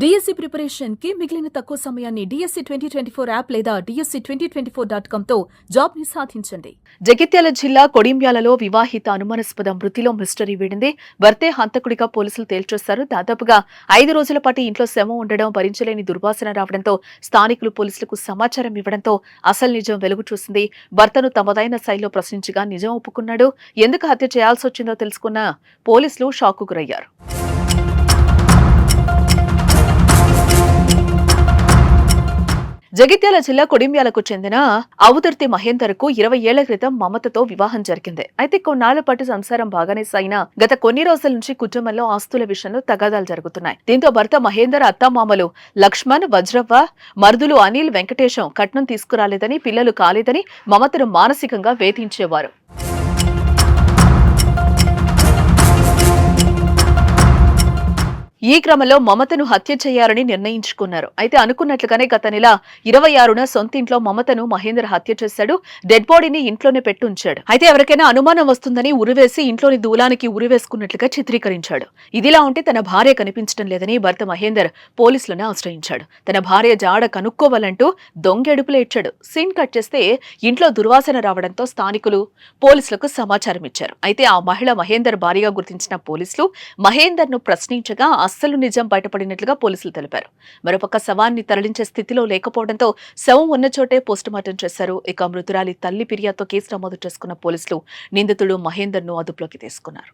DSC ప్రిపరేషన్కి మిగిలిన తక్కువ సమయాన్ని DSC twenty twenty four app లేదా DSC twenty twenty four dot కామ్తో జాబ్ని సాధించండి. జగిత్యాల జిల్లా కొడింబ్యాలలో వివాహిత అనుమానాస్పద మృతిలో మిస్టరీ వీడింది. భర్తే హంతకుడిగా పోలీసులు తేల్చేశారు. దాదాపుగా ఐదు రోజుల పాటు ఇంట్లో శవం ఉండడం భరించలేని దుర్వాసన రావడంతో స్థానికులు పోలీసులకు సమాచారం ఇవ్వడంతో అసలు నిజం వెలుగు చూసింది. భర్తను తమదైన శైలిలో ప్రశ్నించగా నిజం ఒప్పుకున్నాడు. ఎందుకు హత్య చేయాల్సి వచ్చిందో తెలుసుకున్న పోలీసులు షాకు గురయ్యారు. జగిత్యాల జిల్లా కొడింబ్యాలకు చెందిన అవుదుర్తి మహేందర్కు ఇరవై ఏళ్ళ క్రితం మమతతో వివాహం జరిగింది. అయితే కొన్నాళ్ళ పాటు సంసారం బాగానే సాగినా గత కొన్ని రోజుల నుంచి కుటుంబంలో ఆస్తుల విషయంలో తగాదాలు జరుగుతున్నాయి. దీంతో భర్త మహేందర్ అత్తామామలు లక్ష్మణ్ వజ్రవ్వ మరుదులు అనిల్ వెంకటేశం కట్నం తీసుకురాలేదని పిల్లలు కాలేదని మమతను మానసికంగా వేధించేవారు. ఈ క్రమంలో మమతను హత్య చేయాలని నిర్ణయించుకున్నారు. అయితే అనుకున్నట్లుగానే గత నెల ఇరవై ఆరున సొంత ఇంట్లో మమతను మహేందర్ హత్య చేశాడు. డెడ్ బాడీని ఇంట్లోనే పెట్టుంచాడు. అయితే ఎవరికైనా అనుమానం వస్తుందని ఉరివేసి ఇంట్లోని దూలానికి ఉరివేసుకున్నట్లుగా చిత్రీకరించాడు. ఇదిలా ఉంటే తన భార్య కనిపించడం లేదని భర్త మహేందర్ పోలీసులను ఆశ్రయించాడు. తన భార్య జాడ కనుక్కోవాలంటూ దొంగెడుపులు ఇచ్చాడు. సీన్ కట్ చేస్తే ఇంట్లో దుర్వాసన రావడంతో స్థానికులు పోలీసులకు సమాచారం ఇచ్చారు అయితే ఆ మహిళ మహేందర్ భార్యగా గుర్తించిన పోలీసులు మహేందర్ను ప్రశ్నించగా అస్సలు నిజం బయటపడినట్లుగా పోలీసులు తెలిపారు. మరోపక్క శవాన్ని తరలించే స్థితిలో లేకపోవడంతో శవం ఉన్న చోటే పోస్టుమార్టం చేశారు. ఇక మృతురాలి తల్లి ఫిర్యాదుతో కేసు నమోదు చేసుకున్న పోలీసులు నిందితుడు మహేందర్ను అదుపులోకి తీసుకున్నారు.